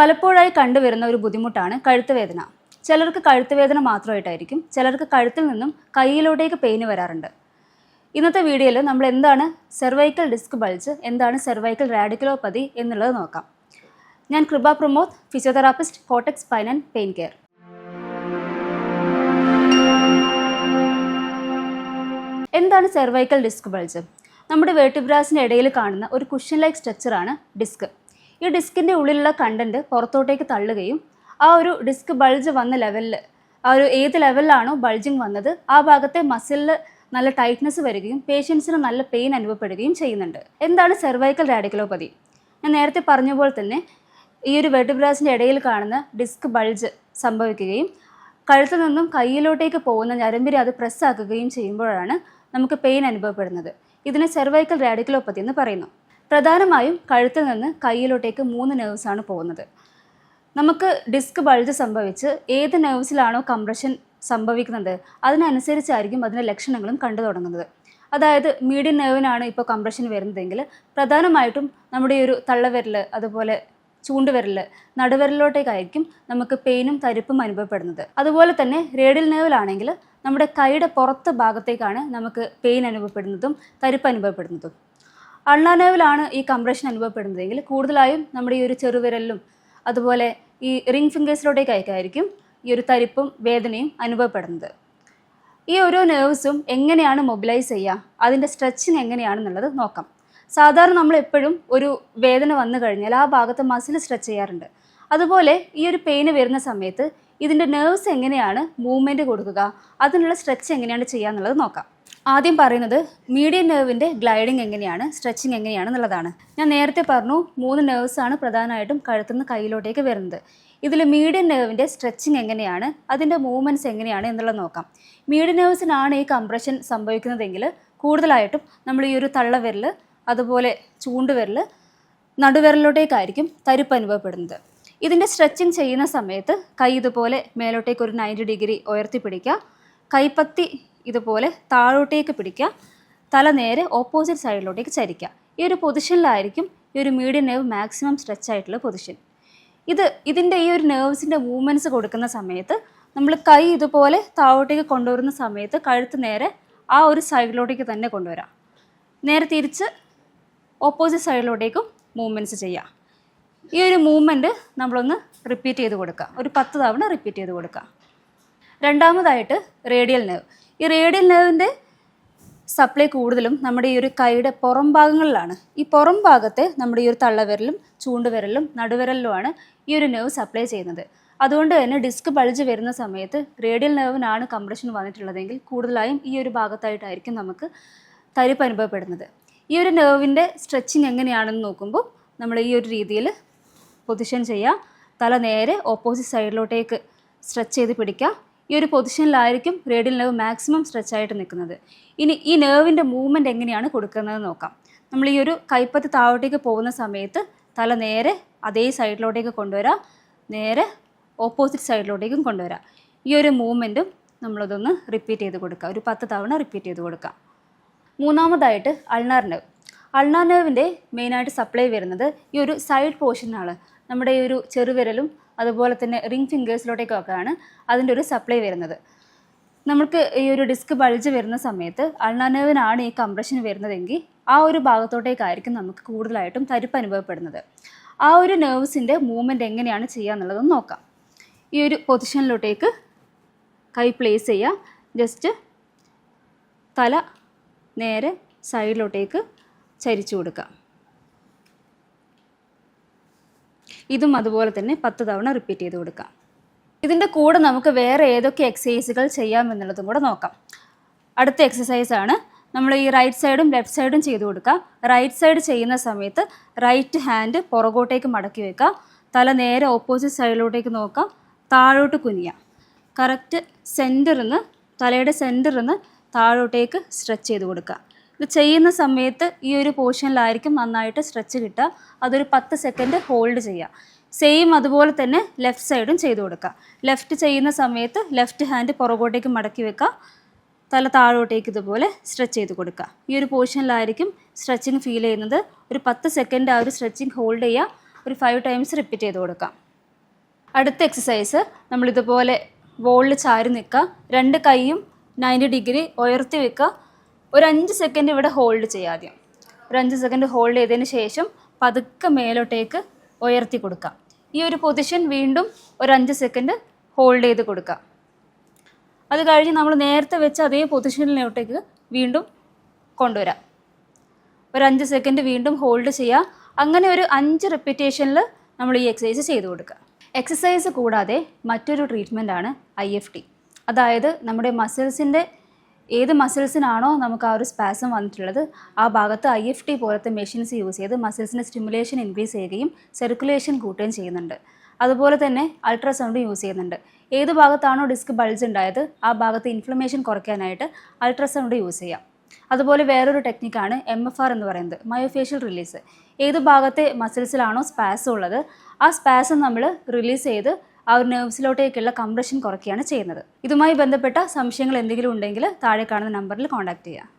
പലപ്പോഴായി കണ്ടുവരുന്ന ഒരു ബുദ്ധിമുട്ടാണ് കഴുത്ത് വേദന ചിലർക്ക് കഴുത്ത് വേദന മാത്രമായിട്ടായിരിക്കും ചിലർക്ക് കഴുത്തിൽ നിന്നും കയ്യിലോട്ടേക്ക് പെയിന് വരാറുണ്ട്. ഇന്നത്തെ വീഡിയോയിൽ നമ്മൾ എന്താണ് സെർവൈക്കൽ ഡിസ്ക് ബൾജ് എന്താണ് സെർവൈക്കൽ റാഡിക്കലോപ്പതി എന്നുള്ളത് നോക്കാം. ഞാൻ Kripa Pramod physiotherapist cortex spine and pain care എന്താണ് സെർവൈക്കൽ ഡിസ്ക് ബൾജ് നമ്മുടെ വേട്ടിബ്രാസിന്റെ ഇടയിൽ കാണുന്ന ഒരു കുഷൻ ലൈക്ക് സ്ട്രക്ചറാണ് ഡിസ്ക് ഈ ഡിസ്കിന്റെ ഉള്ളിലുള്ള കണ്ടന്റ് പുറത്തോട്ടേക്ക് തള്ളുകയും ആ ഒരു ഡിസ്ക് ബൾജ് വന്ന ലെവലിൽ ആ ഒരു ഏത് ലെവലിലാണോ ബൾജിങ് വന്നത് ആ ഭാഗത്തെ മസിലിൽ നല്ല ടൈറ്റ്നസ് വരികയും പേഷ്യൻസിന് നല്ല പെയിൻ അനുഭവപ്പെടുകയും ചെയ്യുന്നുണ്ട്. എന്താണ് സെർവൈക്കൽ റാഡിക്കലോപ്പതി ഞാൻ നേരത്തെ പറഞ്ഞ പോലെ തന്നെ ഈ ഒരു വെർട്ടിബ്രാസിന്റെ ഇടയിൽ കാണുന്ന ഡിസ്ക് ബൾജ് സംഭവിക്കുകയും കഴുത്തു നിന്നും കയ്യിലോട്ടേക്ക് പോകുന്ന ഞരമ്പിനെ അത് പ്രസ്സാക്കുകയും ചെയ്യുമ്പോഴാണ് നമുക്ക് പെയിൻ അനുഭവപ്പെടുന്നത്. ഇതിനെ സെർവൈക്കൽ റാഡിക്കലോപ്പതി എന്ന് പറയുന്നു. പ്രധാനമായും കഴുത്തിൽ നിന്ന് കയ്യിലോട്ടേക്ക് മൂന്ന് ആണ് പോകുന്നത്. നമുക്ക് ഡിസ്ക് ബൾജ് സംഭവിച്ച് ഏത് നെർവ്സിലാണോ കംപ്രഷൻ സംഭവിക്കുന്നത് അതിനനുസരിച്ചായിരിക്കും അതിന്റെ ലക്ഷണങ്ങളും കണ്ടു തുടങ്ങുന്നത്. അതായത് മീഡിയൻ നെർവിനാണ് ഇപ്പോൾ കംപ്രഷൻ വരുന്നതെങ്കിൽ പ്രധാനമായിട്ടും നമ്മുടെ ഒരു തള്ളവിരൽ അതുപോലെ ചൂണ്ടുവിരൽ നടുവിരലിലോട്ടേക്കായിരിക്കും നമുക്ക് പെയിനും തരിപ്പും അനുഭവപ്പെടുന്നത്. അതുപോലെ തന്നെ റേഡിയൽ നെർവിലാണെങ്കിൽ നമ്മുടെ കൈയുടെ പുറത്ത് ഭാഗത്തേക്കാണ് നമുക്ക് പെയിൻ അനുഭവപ്പെടുന്നതും തരിപ്പ് അനുഭവപ്പെടുന്നതും. അണ്ണാനേവിലാണ് ഈ കംപ്രഷൻ അനുഭവപ്പെടുന്നതെങ്കിൽ കൂടുതലായും നമ്മുടെ ഈ ഒരു ചെറുവിരലിലും അതുപോലെ ഈ റിംഗ് ഫിംഗേഴ്സിലോട്ടേക്കായിരിക്കും ഈ ഒരു തരിപ്പും വേദനയും അനുഭവപ്പെടുന്നത്. ഈ ഓരോ നെർവ്സും എങ്ങനെയാണ് മൊബിലൈസ് ചെയ്യുക? അതിന്റെ സ്ട്രെച്ചിങ് എങ്ങനെയാണെന്നുള്ളത് നോക്കാം. സാധാരണ നമ്മൾ എപ്പോഴും ഒരു വേദന വന്നു കഴിഞ്ഞാൽ ആ ഭാഗത്ത് മസിൽ സ്ട്രെച്ച് ചെയ്യാറുണ്ട്. അതുപോലെ ഈ ഒരു പെയിന് വരുന്ന സമയത്ത് ഇതിന്റെ നെർവ്സ് എങ്ങനെയാണ് മൂവ്മെന്റ് കൊടുക്കുക? അതിനുള്ള സ്ട്രെച്ച് എങ്ങനെയാണ് ചെയ്യുക എന്നുള്ളത് നോക്കാം. ആദ്യം പറയുന്നത് മീഡിയൻ നെർവിന്റെ ഗ്ലൈഡിങ് എങ്ങനെയാണ് സ്ട്രെച്ചിങ് എങ്ങനെയാണെന്നുള്ളതാണ് ഞാൻ നേരത്തെ പറഞ്ഞു മൂന്ന് ആണ് പ്രധാനമായിട്ടും കഴുത്തുനിന്ന് കയ്യിലോട്ടേക്ക് വരുന്നത്. ഇതിൽ മീഡിയൻ നെർവിന്റെ സ്ട്രെച്ചിങ് എങ്ങനെയാണ് അതിന്റെ മൂവ്മെന്റ്സ് എങ്ങനെയാണ് എന്നുള്ളത് നോക്കാം. മീഡിയൻ നെർവ്സിനാണ് ഈ കംപ്രഷൻ സംഭവിക്കുന്നതെങ്കിൽ കൂടുതലായിട്ടും നമ്മൾ ഈ ഒരു തള്ളവിരൽ അതുപോലെ ചൂണ്ടുവിരൽ നടുവിരലിലോട്ടേക്കായിരിക്കും തരിപ്പ് അനുഭവപ്പെടുന്നത്. ഇതിന്റെ സ്ട്രെച്ചിങ് ചെയ്യുന്ന സമയത്ത് കൈ ഇതുപോലെ മേലോട്ടേക്ക് ഒരു നയന്റി ഡിഗ്രി ഉയർത്തി പിടിക്കുക കൈപ്പത്തി ഇതുപോലെ താഴോട്ടേക്ക് പിടിക്കുക. തല നേരെ ഓപ്പോസിറ്റ് സൈഡിലോട്ടേക്ക് ചരിക്കുക. ഈ ഒരു പൊസിഷനിലായിരിക്കും ഈ ഒരു മീഡിയം നെർവ് മാക്സിമം സ്ട്രെച്ച് ആയിട്ടുള്ള പൊസിഷൻ ഇത് ഇതിന്റെ ഈ ഒരു നെർവ്സിന്റെ മൂവ്മെന്റ്സ് കൊടുക്കുന്ന സമയത്ത് നമ്മൾ കൈ ഇതുപോലെ താഴോട്ടേക്ക് കൊണ്ടുവരുന്ന സമയത്ത് കഴുത്ത് നേരെ ആ ഒരു സൈഡിലോട്ടേക്ക് തന്നെ കൊണ്ടുവരാം. നേരെ തിരിച്ച് ഓപ്പോസിറ്റ് സൈഡിലോട്ടേക്കും മൂവ്മെന്റ്സ് ചെയ്യാം. ഈ ഒരു മൂവ്മെന്റ് നമ്മളൊന്ന് റിപ്പീറ്റ് ചെയ്ത് കൊടുക്കുക ഒരു പത്ത് തവണ റിപ്പീറ്റ് ചെയ്ത് കൊടുക്കുക രണ്ടാമതായിട്ട് റേഡിയൽ നെർവ് ഈ റേഡിയൽ നെർവിന്റെ സപ്ലൈ കൂടുതലും നമ്മുടെ ഈ ഒരു കൈയുടെ പുറം ഭാഗങ്ങളിലാണ്. ഈ പുറം ഭാഗത്തെ നമ്മുടെ ഈ ഒരു തള്ളവിരലും ചൂണ്ടുവിരലും നടുവിരലിലുമാണ് ഈ ഒരു നെർവ് സപ്ലൈ ചെയ്യുന്നത്. അതുകൊണ്ട് തന്നെ ഡിസ്ക് പളിച്ച് വരുന്ന സമയത്ത് റേഡിയൽ നെർവിനാണ് കംപ്രഷൻ വന്നിട്ടുള്ളതെങ്കിൽ കൂടുതലായും ഈ ഒരു ഭാഗത്തായിട്ടായിരിക്കും നമുക്ക് തരിപ്പ് അനുഭവപ്പെടുന്നത്. ഈ ഒരു നെർവിന്റെ സ്ട്രെച്ചിങ് എങ്ങനെയാണെന്ന് നോക്കുമ്പോൾ നമ്മൾ ഈ ഒരു രീതിയിൽ പൊസിഷൻ ചെയ്യുക തല നേരെ ഓപ്പോസിറ്റ് സൈഡിലോട്ടേക്ക് സ്ട്രെച്ച് ചെയ്ത് പിടിക്കുക ഈ ഒരു പൊസിഷനിലായിരിക്കും റേഡിയൽ നെർവ് മാക്സിമം സ്ട്രെച്ച് ആയിട്ട് നിൽക്കുന്നത്. ഇനി ഈ നെർവിന്റെ മൂവ്മെന്റ് എങ്ങനെയാണ് കൊടുക്കുന്നത് നോക്കാം. നമ്മൾ ഈ ഒരു കൈപ്പത്തി താഴോട്ടേക്ക് പോകുന്ന സമയത്ത് തല നേരെ അതേ സൈഡിലോട്ടേക്ക് കൊണ്ടുവരാം. നേരെ ഓപ്പോസിറ്റ് സൈഡിലോട്ടേക്കും കൊണ്ടുവരാം. ഈ ഒരു മൂവ്മെന്റും നമ്മളതൊന്ന് റിപ്പീറ്റ് ചെയ്ത് കൊടുക്കുക ഒരു പത്ത് തവണ റിപ്പീറ്റ് ചെയ്ത് കൊടുക്കാം. മൂന്നാമതായിട്ട് അൾണാർ നെർവ്. അൾണാർ നെർവിന്റെ മെയിനായിട്ട് സപ്ലൈ വരുന്നത് ഈ ഒരു സൈഡ് പോർഷനാണ്. നമ്മുടെ ഈ ഒരു ചെറുവിരലും അതുപോലെ തന്നെ റിംഗ് ഫിംഗേഴ്സിലോട്ടേക്കൊക്കെയാണ് അതിന്റെ ഒരു സപ്ലൈ വരുന്നത്. നമുക്ക് ഈ ഒരു ഡിസ്ക് ബൾജ് വരുന്ന സമയത്ത് അൾനാർ ഈ കംപ്രഷൻ വരുന്നതെങ്കിൽ ആ ഒരു ഭാഗത്തോട്ടേക്കായിരിക്കും നമുക്ക് കൂടുതലായിട്ടും തരിപ്പ് അനുഭവപ്പെടുന്നത്. ആ ഒരു നെർവ്സിന്റെ മൂവ്മെന്റ് എങ്ങനെയാണ് ചെയ്യുക എന്നുള്ളതൊന്ന് നോക്കാം. ഈ ഒരു പൊസിഷനിലോട്ടേക്ക് കൈ പ്ലേസ് ചെയ്യുക. ജസ്റ്റ് തല നേരെ സൈഡിലോട്ടേക്ക് ചരിച്ചു കൊടുക്കുക. ഇതും അതുപോലെ തന്നെ പത്ത് തവണ റിപ്പീറ്റ് ചെയ്ത് കൊടുക്കാം. ഇതിന്റെ കൂടെ നമുക്ക് വേറെ ഏതൊക്കെ എക്സസൈസുകൾ ചെയ്യാം എന്നുള്ളതും കൂടെ നോക്കാം. അടുത്ത എക്സസൈസ് ആണ് നമ്മൾ ഈ റൈറ്റ് സൈഡും ലെഫ്റ്റ് സൈഡും ചെയ്ത് കൊടുക്കാം റൈറ്റ് സൈഡ് ചെയ്യുന്ന സമയത്ത് റൈറ്റ് ഹാൻഡ് പുറകോട്ടേക്ക് മടക്കി വെക്കുക. തല നേരെ ഓപ്പോസിറ്റ് സൈഡിലോട്ടേക്ക് നോക്കാം താഴോട്ട് കുനിയാം കറക്റ്റ് സെന്ററിൽ നിന്ന് തലയുടെ സെന്ററിൽ നിന്ന് താഴോട്ടേക്ക് സ്ട്രെച്ച് ചെയ്ത് കൊടുക്കുക. ഇത് ചെയ്യുന്ന സമയത്ത് ഈ ഒരു പോർഷനിലായിരിക്കും നന്നായിട്ട് സ്ട്രെച്ച് കിട്ടുക. അതൊരു പത്ത് സെക്കൻഡ് ഹോൾഡ് ചെയ്യുക. സെയിം അതുപോലെ തന്നെ ലെഫ്റ്റ് സൈഡും ചെയ്ത് കൊടുക്കുക. ലെഫ്റ്റ് ചെയ്യുന്ന സമയത്ത് ലെഫ്റ്റ് ഹാൻഡ് പുറകോട്ടേക്ക് മടക്കി വെക്കുക. തല താഴോട്ടേക്ക് ഇതുപോലെ സ്ട്രെച്ച് ചെയ്ത് കൊടുക്കുക. ഈ ഒരു പോർഷനിലായിരിക്കും സ്ട്രെച്ചിങ് ഫീൽ ചെയ്യുന്നത്. ഒരു പത്ത് സെക്കൻഡ് ആ ഒരു സ്ട്രെച്ചിങ് ഹോൾഡ് ചെയ്യുക. ഒരു ഫൈവ് ടൈംസ് റിപ്പീറ്റ് ചെയ്ത് കൊടുക്കാം അടുത്ത എക്സസൈസ് നമ്മളിതുപോലെ വോളിൽ ചാരി നിൽക്കുക. രണ്ട് കൈയും നയന്റി ഡിഗ്രി ഉയർത്തി വെക്കുക. ഒരു അഞ്ച് സെക്കൻഡ് ഇവിടെ ഹോൾഡ് ചെയ്യുക ആദ്യം ഒരു അഞ്ച് സെക്കൻഡ് ഹോൾഡ് ചെയ്തതിന് ശേഷം പതുക്കെ മേലോട്ടേക്ക് ഉയർത്തി കൊടുക്കാം. ഈ ഒരു പൊസിഷൻ വീണ്ടും ഒരു അഞ്ച് സെക്കൻഡ് ഹോൾഡ് ചെയ്ത് കൊടുക്കാം. അത് കഴിഞ്ഞ് നമ്മൾ നേരത്തെ വെച്ച അതേ പൊസിഷനിലോട്ടേക്ക് വീണ്ടും കൊണ്ടുവരാം. ഒരു അഞ്ച് സെക്കൻഡ് വീണ്ടും ഹോൾഡ് ചെയ്യുക അങ്ങനെ ഒരു അഞ്ച് റിപ്പീറ്റേഷനിൽ നമ്മൾ ഈ എക്സസൈസ് ചെയ്ത് കൊടുക്കുക. എക്സസൈസ് കൂടാതെ മറ്റൊരു ട്രീറ്റ്മെന്റ് ആണ് ഐ എഫ് ടി അതായത് നമ്മുടെ മസിൽസിന്റെ ഏത് മസിൽസിനാണോ നമുക്ക് ആ ഒരു സ്പാസം വന്നിട്ടുള്ളത് ആ ഭാഗത്ത് ഐ എഫ് ടി പോലത്തെ മെഷീൻസ് യൂസ് ചെയ്ത് മസിൽസിന്റെ സ്റ്റിമുലേഷൻ ഇൻക്രീസ് ചെയ്യുകയും സർക്കുലേഷൻ കൂട്ടുകയും ചെയ്യുന്നുണ്ട്. അതുപോലെ തന്നെ അൾട്രാസൗണ്ട് യൂസ് ചെയ്യുന്നുണ്ട്. ഏത് ഭാഗത്താണോ ഡിസ്ക് ബൾജ് ഉണ്ടായത് ആ ഭാഗത്ത് ഇൻഫ്ലമേഷൻ കുറയ്ക്കാനായിട്ട് അൾട്രാസൗണ്ട് യൂസ് ചെയ്യാം. അതുപോലെ വേറൊരു ടെക്നിക്കാണ് എം എഫ് ആർ എന്ന് പറയുന്നത് മയോഫേഷ്യൽ റിലീസ് ഏത് ഭാഗത്തെ മസിൽസിലാണോ സ്പാസ് ഉള്ളത് ആ സ്പാസം നമ്മൾ റിലീസ് ചെയ്ത് ആ ഒരു നെർവ്സിലോട്ടേക്കുള്ള കംപ്രഷൻ കുറയ്ക്കുകയാണ് ചെയ്യുന്നത്. ഇതുമായി ബന്ധപ്പെട്ട സംശയങ്ങൾ എന്തെങ്കിലും ഉണ്ടെങ്കിൽ താഴെ കാണുന്ന നമ്പറിൽ കോൺടാക്ട് ചെയ്യുക.